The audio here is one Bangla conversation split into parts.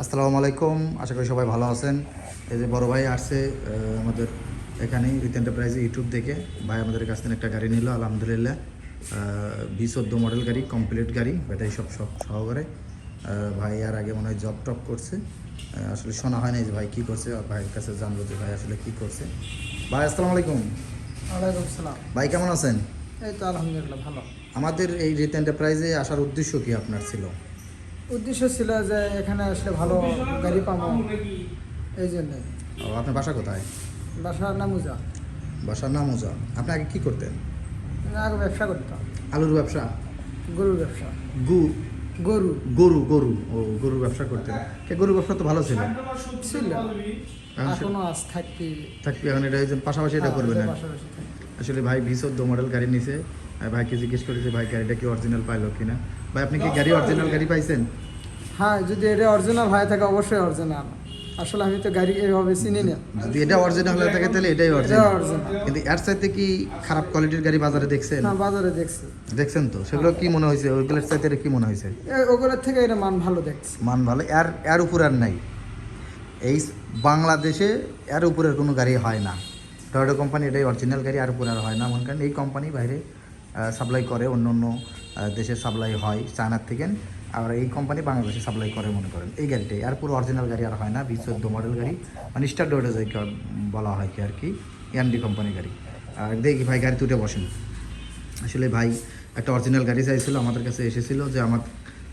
আসসালামু আলাইকুম। আশা করি সবাই ভালো আছেন। এই যে বড় ভাই আসছে আমাদের এখানে রিত এন্টারপ্রাইজে ইউটিউব দেখে। ভাই আমাদের কাছ থেকে একটা গাড়ি নিল আলহামদুলিল্লাহ। বি চোদ্দ মডেল গাড়ি কমপ্লিট গাড়ি ব্যাটারি সব সব সহকারে। ভাই আর আগে মনে হয় জব টপ করছে। আসলে শোনা হয় না যে ভাই কী করছে আর ভাইয়ের কাছে জানলো যে ভাই আসলে কী করছে। ভাই আসসালামু আলাইকুম। ওয়ালাইকুম সালাম। ভাই কেমন আছেন? এই তো আলহামদুলিল্লাহ ভালো। আমাদের এই রিত এন্টারপ্রাইজে আসার উদ্দেশ্য কি আপনার ছিল? উদ্দেশ্য ছিল যে এখানে আসলে ভালো গাড়ি পাবো। এই জন্যে। আপনার বাসা কোথায়? বাসার নাম নামুজা। বাসার নাম ওজা আপনি আগে কী করতেন? আগে ব্যবসা করতাম। আলুর ব্যবসা? গরুর ব্যবসা। গু? গরু। গরু গরু। ও গরুর ব্যবসা করতেন। কে গরুর ব্যবসা তো ভালো ছিল। ছিল। এখন আজ থাকবি থাকবে এখন এটা পাশাপাশি এটা করবেন আর কি। পাশাপাশি থাকবি। আসলে ভাই ভি চোদ্দ মডেল গাড়ি নিছে। ভাইকে জিজ্ঞেস করেছে ভাই গাড়িটা কি অরিজিনাল পাইলো কিনা? ভাই আপনি কি গাড়ি অরিজিনাল গাড়ি পাইছেন? হ্যাঁ যদি এটা অরিজিনাল হয় থাকে অবশ্যই অরিজিনাল আসলে আমি তো গাড়ি এইভাবে চিনি না। যদি এটা অরিজিনাল হয়ে থাকে তাহলে এটাই এটা অরিজিনাল কিন্তু এর চাইতে কি খারাপ কোয়ালিটির গাড়ি বাজারে দেখছেন? না বাজারে দেখছি। দেখছেন তো? সেগুলো কি মনে হয়েছে? ওইগুলোর চাইতে কি মনে হয়েছে? ওগুলোর থেকে এটা মান ভালো দেখছি। মান ভালো। এর এর উপর আর নাই। এই বাংলাদেশে এর উপরের কোনো গাড়ি হয় না। টয়োটা কোম্পানি এটাই অরিজিনাল গাড়ি আর উপরে আর হয় না। মনে করেন এই কোম্পানি বাইরে সাপ্লাই করে অন্য অন্য দেশে সাপ্লাই হয় চায়নার থেকে। আর এই কোম্পানি বাংলাদেশে সাপ্লাই করে মনে করেন। এই গাড়িটাই। আর পুরো অরিজিনাল গাড়ি আর হয় না বি চোদ্দ মডেল গাড়ি। মানে স্টার ডোটা যাই বলা হয় কি আর কি এনডি কোম্পানি গাড়ি। আর দেখি ভাই, গাড়ি তুটে বসেন। আসলে ভাই, একটা অরিজিনাল গাড়ি চাইছিল, আমাদের কাছে এসেছিল যে আমার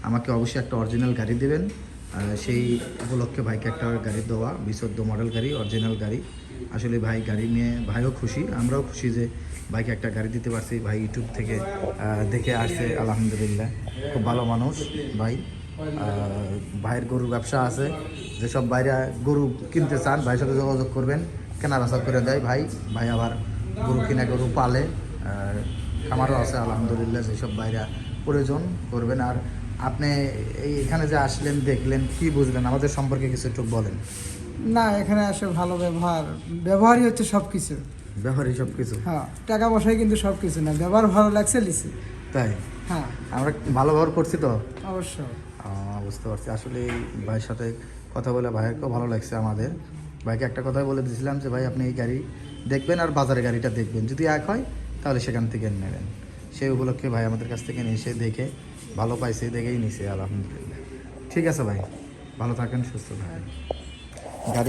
আমাকে অবশ্যই একটা অরিজিনাল গাড়ি দেবেন। সেই উপলক্ষে ভাইকে একটা গাড়ি দেওয়া, বিশুদ্ধ মডেল গাড়ি অরিজিনাল গাড়ি। আসলে ভাই গাড়ি নিয়ে ভাইও খুশি, আমরাও খুশি যে ভাইকে একটা গাড়ি দিতে পারছি। ভাই ইউটিউব থেকে দেখে আসছে, আলহামদুলিল্লাহ। খুব ভালো মানুষ ভাই। ভাইয়ের গরুর ব্যবসা আছে। যেসব বাইরে গরু কিনতে চান, ভাইয়ের সাথে যোগাযোগ করবেন। কেনা বেচা করে দেয় ভাই। ভাই আবার গরু কিনা গরু পালে। খামারও আছে, আলহামদুলিল্লাহ, যেসব বাইরে প্রয়োজন করবেন। আর আপনি এখানে যে আসলেন দেখলেন কি বুঝলেন? আমাদের সম্পর্কে কিছু একটু বলেন। না এখানে আসে ভালো ব্যবহার। ব্যবহারই হচ্ছে সব কিছু ব্যবহারই সব কিছু হ্যাঁ টাকা পয়সাই কিন্তু সব কিছু না। ব্যবহার ভালো লাগছে লিছি তাই? হ্যাঁ। আমরা ভালো ব্যবহার করছি তো? অবশ্যই। আহ, বুঝতে পারছি। আসলে ভাইয়ের সাথে কথা বলে ভাইয়েরকেও ভালো লাগছে আমাদের। ভাইকে একটা কথাই বলে দিয়েছিলাম যে ভাই আপনি এই গাড়ি দেখবেন আর বাজারে গাড়িটা দেখবেন। যদি এক হয় তাহলে সেখান থেকে নেবেন। সেই উপলক্ষে ভাই আমাদের কাছ থেকে নিয়ে এসে দেখে ভালো পাইছে দেখেই নিছে আলহামদুলিল্লাহ। ঠিক আছে ভাই ভালো থাকেন সুস্থ থাকেন। গাড়ি